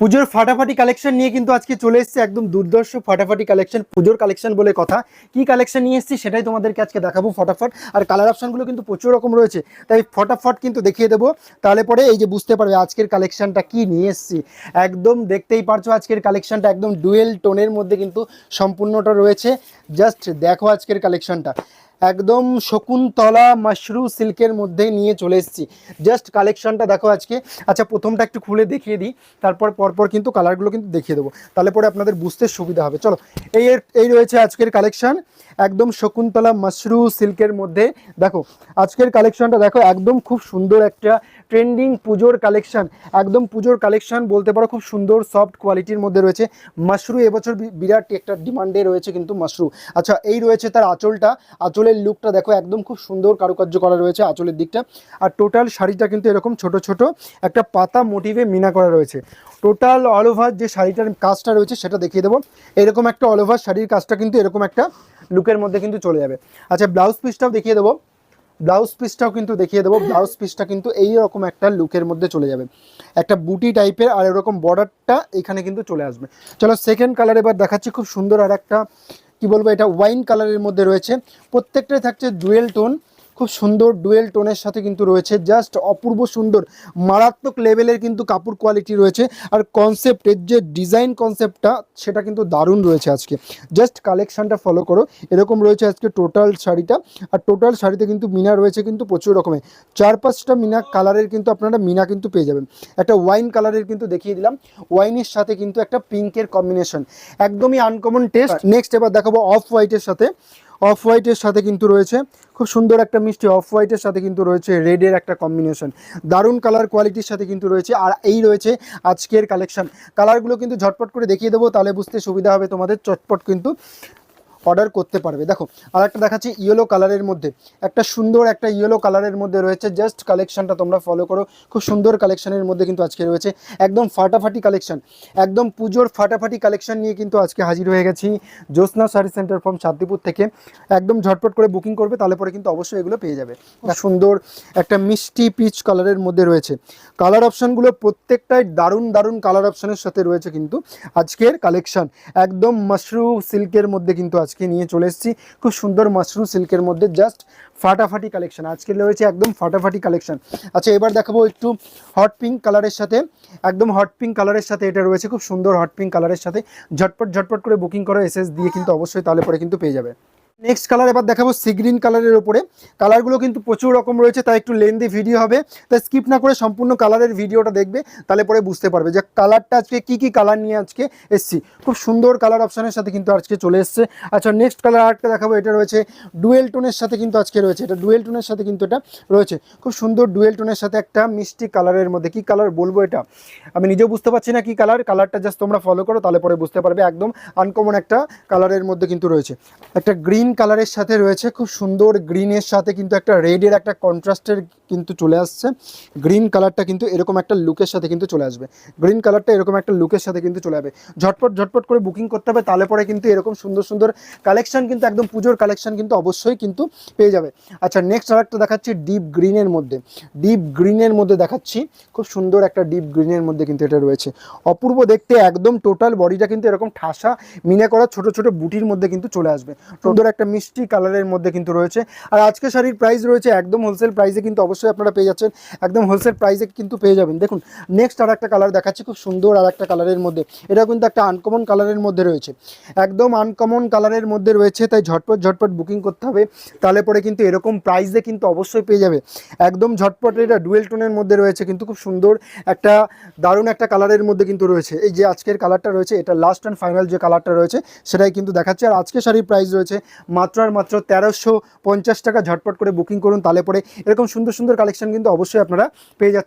পুজোর ফাটাফাটি কালেকশন নিয়ে কিন্তু আজকে চলে এসেছে একদম দুর্দর্শ ফাটাফাটি কালেকশন পুজোর কালেকশন বলে কথা। কি কালেকশন নিয়ে এসেছি সেটাই তোমাদেরকে আজকে দেখাবো ফটাফট। আর কালার অপশানগুলো কিন্তু প্রচুর রকম রয়েছে। তাই ফটাফট কিন্তু দেখিয়ে দেবো। তাহলে পরে এই যে বুঝতে পারবে আজকের কালেকশনটা কি নিয়ে এসেছি। একদম দেখতেই পারছ আজকের কালেকশনটা একদম ডুয়েল টোনের মধ্যে কিন্তু সম্পূর্ণটা রয়েছে। জাস্ট দেখো আজকের কালেকশনটা একদম শকুন্তলা মাশরু সিল্কের মধ্যে নিয়ে চলে এসেছি। জাস্ট কালেকশনটা দেখো আজকে। আচ্ছা প্রথমটা একটু খুলে দেখিয়ে দিই। তারপর, পরপর কিন্তু কালারগুলো কিন্তু দেখিয়ে দেবো। তাহলে পরে আপনাদের বুঝতে সুবিধা হবে। চলো, এই এই রয়েছে আজকের কালেকশন একদম শকুন্তলা মাশরু সিল্কের মধ্যে। দেখো, আজকের কালেকশনটা দেখো, একদম খুব সুন্দর একটা ট্রেন্ডিং পুজোর কালেকশন একদম পুজোর কালেকশন বলতে পারো, খুব সুন্দর সফট কোয়ালিটির মধ্যে রয়েছে। মাশরু এবছর বিরাট একটা ডিমান্ডে রয়েছে কিন্তু মাশরু। আচ্ছা এই রয়েছে তার আঁচলটা। আঁচলের লুকটা দেখো, একদম খুব সুন্দর কারুকার্য করা রয়েছে আঁচলের দিকটা। আর টোটাল শাড়িটা কিন্তু এরকম ছোট ছোট একটা পাতা মোটিভে মিনা করা রয়েছে। টোটাল অল ওভার যে শাড়িটার কাজটা রয়েছে সেটা দেখিয়ে দেবো। এরকম একটা অল ওভার শাড়ির কাজটা কিন্তু এরকম একটা লুকের মধ্যে কিন্তু চলে যাবে। আচ্ছা ব্লাউজ পিসটাও দেখিয়ে দেবো। ব্লাউজ পিসটাও কিন্তু দেখিয়ে দেবো। ব্লাউজ পিসটা কিন্তু এই রকম একটা লুকের মধ্যে চলে যাবে। একটা বুটি টাইপের আর এরকম বর্ডারটা এখানে কিন্তু চলে আসবে। চলো সেকেন্ড কালার এবার দেখাচ্ছি খুব সুন্দর আর একটা কি বলব এটা ওয়াইন কালারের মধ্যে রয়েছে। প্রত্যেকটাই থাকছে জুয়েল টোন খুব সুন্দর ডুয়েল টোনের সাথে কিন্তু রয়েছে জাস্ট অপূর্ব সুন্দর মারাত্মক লেভেলের কিন্তু কাপড় কোয়ালিটি রয়েছে। আর কনসেপ্টের যে ডিজাইন কনসেপ্টটা সেটা কিন্তু দারুণ রয়েছে আজকে। জাস্ট কালেকশানটা ফলো করো। এরকম রয়েছে আজকে টোটাল শাড়িটা। আর টোটাল শাড়িতে কিন্তু মিনা রয়েছে কিন্তু প্রচুর রকমের। চার পাঁচটা মিনা কালারের কিন্তু আপনারা মিনা কিন্তু পেয়ে যাবেন। একটা ওয়াইন কালারের কিন্তু দেখিয়ে দিলাম। ওয়াইনের সাথে কিন্তু একটা পিঙ্কের কম্বিনেশন একদমই আনকমন টেস্ট নেক্সট এবার দেখাবো অফ হোয়াইটের সাথে। অফ হোয়াইটের সাথে কিন্তু রয়েছে। খুব সুন্দর একটা মিষ্টি অফ হোয়াইটের সাথে কিন্তু রয়েছে রেডের একটা কম্বিনেশন। দারুণ কালার কোয়ালিটির সাথে কিন্তু রয়েছে। আর এই রয়েছে আজকের কালেকশান। কালারগুলো কিন্তু ঝটপট করে দেখিয়ে দেবো, তাহলে বুঝতে সুবিধা হবে তোমাদের। চটপট কিন্তু অর্ডার করতে পারবে। দেখো আর একটা দেখাচ্ছি ইয়েলো কালারের মধ্যে। একটা সুন্দর একটা ইয়েলো কালারের মধ্যে রয়েছে। জাস্ট কালেকশনটা তোমরা ফলো করো। খুব সুন্দর কালেকশনের মধ্যে কিন্তু আজকে রয়েছে। একদম ফাটাফাটি কালেকশন একদম পুজোর ফাটাফাটি কালেকশন নিয়ে কিন্তু আজকে হাজির হয়ে গেছি। জ্যোৎস্না শাড়ি সেন্টার ফ্রম শান্তিপুর থেকে। একদম ঝটপট করে বুকিং করবে, তাহলে পরে কিন্তু অবশ্যই এগুলো পেয়ে যাবে। সুন্দর একটা মিষ্টি পিচ কালারের মধ্যে রয়েছে। কালার অপশানগুলো প্রত্যেকটাই দারুণ দারুণ কালার অপশানের সাথে রয়েছে কিন্তু আজকের কালেকশন একদম মাশরু সিল্কের মধ্যে কিন্তু আজকে নিয়ে চলে এসেছি। খুব সুন্দর মাশরুম সিল্কের মধ্যে জাস্ট ফাটাফাটি কালেকশন আজকে রয়েছে একদম ফাটাফাটি কালেকশন আচ্ছা এবার দেখাবো একটু হট পিঙ্ক কালারের সাথে। একদম হট পিঙ্ক কালারের সাথে এটা রয়েছে। খুব সুন্দর হট পিঙ্ক কালারের সাথে। ঝটপট ঝটপট করে বুকিং করো এসএস দিয়ে কিন্তু অবশ্যই তাহলে পরে কিন্তু পেয়ে যাবে। নেক্সট কালার এবার দেখাবো সি গ্রিন কালারের ওপরে কালারগুলো কিন্তু প্রচুর রকম রয়েছে, তাই একটু লেন্দি ভিডিও হবে। তাই স্কিপ না করে সম্পূর্ণ কালারের ভিডিওটা দেখবে, তাহলে পরে বুঝতে পারবে যে কালারটা আজকে কি কি কালার নিয়ে আজকে এসছি। খুব সুন্দর কালার অপশানের সাথে কিন্তু আজকে চলে এসছে। আচ্ছা নেক্সট কালার আরেকটা দেখাবো, এটা রয়েছে ডুয়েল টোনের সাথে কিন্তু আজকে রয়েছে। এটা ডুয়েল টোনের সাথে কিন্তু এটা রয়েছে। খুব সুন্দর ডুয়েল টোনের সাথে একটা মিষ্টি কালারের মধ্যে, কি কালার বলব এটা? আমি নিজেও বুঝতে পারছি না কি কালার কালারটা জাস্ট তোমরা ফলো করো, তাহলে পরে বুঝতে পারবে, একদম আনকমন একটা কালারের মধ্যে কিন্তু রয়েছে। একটা গ্রিন কালারের সাথে রয়েছে, খুব সুন্দর গ্রিনের সাথে কিন্তু একটা রেডের একটা কন্ট্রাস্টের কিন্তু চলে আসছে। গ্রিন কালারটা কিন্তু এরকম একটা লুকের সাথে কিন্তু চলে আসবে। গ্রিন কালারটা এরকম একটা লুকের সাথে কিন্তু চলে যাবে ঝটপট ঝটপট করে বুকিং করতে হবে, তাহলে পরে কিন্তু এরকম সুন্দর সুন্দর কালেকশন কিন্তু, একদম পুজোর কালেকশন কিন্তু অবশ্যই কিন্তু পেয়ে যাবে। আচ্ছা নেক্সট আরেকটা দেখাচ্ছি ডিপ গ্রিনের মধ্যে। ডিপ গ্রিনের মধ্যে দেখাচ্ছি, খুব সুন্দর একটা ডিপ গ্রিনের মধ্যে কিন্তু এটা রয়েছে। অপূর্ব দেখতে, একদম টোটাল বডিটা কিন্তু এরকম ঠাসা, মিনে করা ছোট ছোট বুটির মধ্যে কিন্তু চলে আসবে। সুন্দর একটা মিষ্টি কালারের মধ্যে কিন্তু রয়েছে। আর আজকে শাড়ির প্রাইস রয়েছে একদম হোলসেল প্রাইসে কিন্তু অবশ্যই আপনারা পেয়ে যাচ্ছেন। একদম হোলসেল প্রাইসে কিন্তু পেয়ে যাবেন। দেখুন নেক্সট আর একটা কালার দেখাচ্ছি খুব সুন্দর আর একটা কালারের মধ্যে। এটা কিন্তু একটা আনকমন কালারের মধ্যে রয়েছে। একদম আনকমন কালারের মধ্যে রয়েছে, তাই ঝটপট ঝটপট বুকিং করতে হবে। তাহলে পরে কিন্তু এরকম প্রাইসে কিন্তু অবশ্যই পেয়ে যাবে। একদম ঝটপট এটা ডুয়েল টোনের মধ্যে রয়েছে, কিন্তু খুব সুন্দর একটা, দারুণ একটা কালারের মধ্যে কিন্তু রয়েছে। এই যে আজকের কালারটা রয়েছে, এটা লাস্ট অ্যান্ড ফাইনাল যে কালারটা রয়েছে, সেটাই কিন্তু দেখাচ্ছে। আর আজকে শাড়ির প্রাইস রয়েছে মাত্র আর মাত্র তেরোশো পঞ্চাশ টাকা ঝটপট করে বুকিং করুন, তাহলে পরে এরকম সুন্দর সুন্দর কালেকশন কিন্তু অবশ্যই আপনারা পেয়ে যাচ্ছেন।